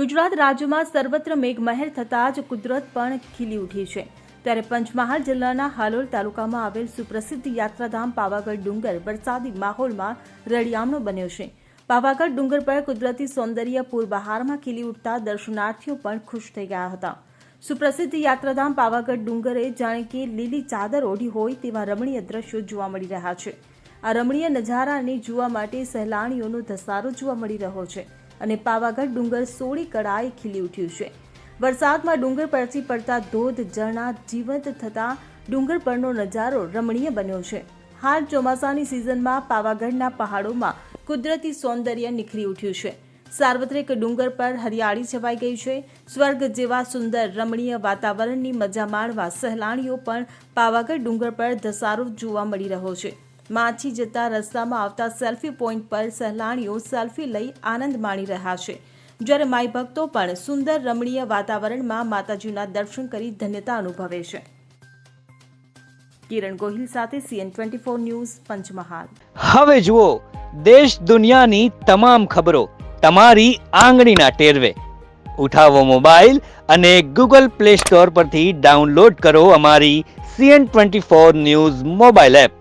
ગુજરાત રાજ્યમાં સર્વત્ર મેઘમહેર થતાં જ કુદરત પણ ખીલી ઉઠી છે. ત્યારે પંચમહાલ જિલ્લાના હાલોલ તાલુકામાં આવેલ સુપ્રસિદ્ધ યાત્રાધામ પાવાગઢ ડુંગર વરસાદી માહોલમાં રળિયામણો બન્યો છે. પાવાગઢ ડુંગર પર કુદરતી સૌંદર્ય પૂરબહારમાં ખીલી ઉઠતા દર્શનાર્થીઓ પણ ખુશ થઈ ગયા હતા. સુપ્રસિદ્ધ યાત્રાધામ પાવાગઢ ડુંગરે જાણે કે લીલી ચાદર ઓઢી હોય તેવા રમણીય દ્રશ્યો જોવા મળી રહ્યા છે. આ રમણીય નજારાને જોવા માટે સહેલાણીઓનો ધસારો જોવા મળી રહ્યો છે. અને પાવાગઢ ડુંગર સોળી કળાએ ખીલી ઉઠ્યું છે. વરસાદમાં ડુંગર પરથી પડતા ધોધ ઝરણા જીવંત થતા ડુંગર પરનો નજારો રમણીય બન્યો છે. હાલ ચોમાસાની સિઝનમાં પાવાગઢના પહાડોમાં કુદરતી સૌંદર્ય નિખરી ઉઠ્યું છે. સાર્વત્રિક ડુંગર પર હરિયાળી છવાઈ ગઈ છે. સ્વર્ગ જેવા સુંદર રમણીય વાતાવરણની મજા માણવા સહેલાણીઓ પણ પાવાગઢ ડુંગર પર ધસારો જોવા મળી રહ્યો છે. માછી જતા રસ્તામાં આવતા સેલ્ફી પોઈન્ટ પર સહેલાણીઓ સેલ્ફી લઈ આનંદ માણી રહ્યા છે. જ્યારે માઈ ભક્તો પણ સુંદર રમણીય વાતાવરણમાં માતાજીના દર્શન કરી ધન્યતા અનુભવે છે. કિરણ ગોહિલ સાથે CN twenty four news, Panchmahal. હવે જુઓ, દેશ દુનિયાની તમામ ખબરો તમારી આંગળીના ટેરવે. ઉઠાવો મોબાઈલ અને ગૂગલ પ્લે સ્ટોર પરથી ડાઉનલોડ કરો અમારી CN twenty four news mobile app.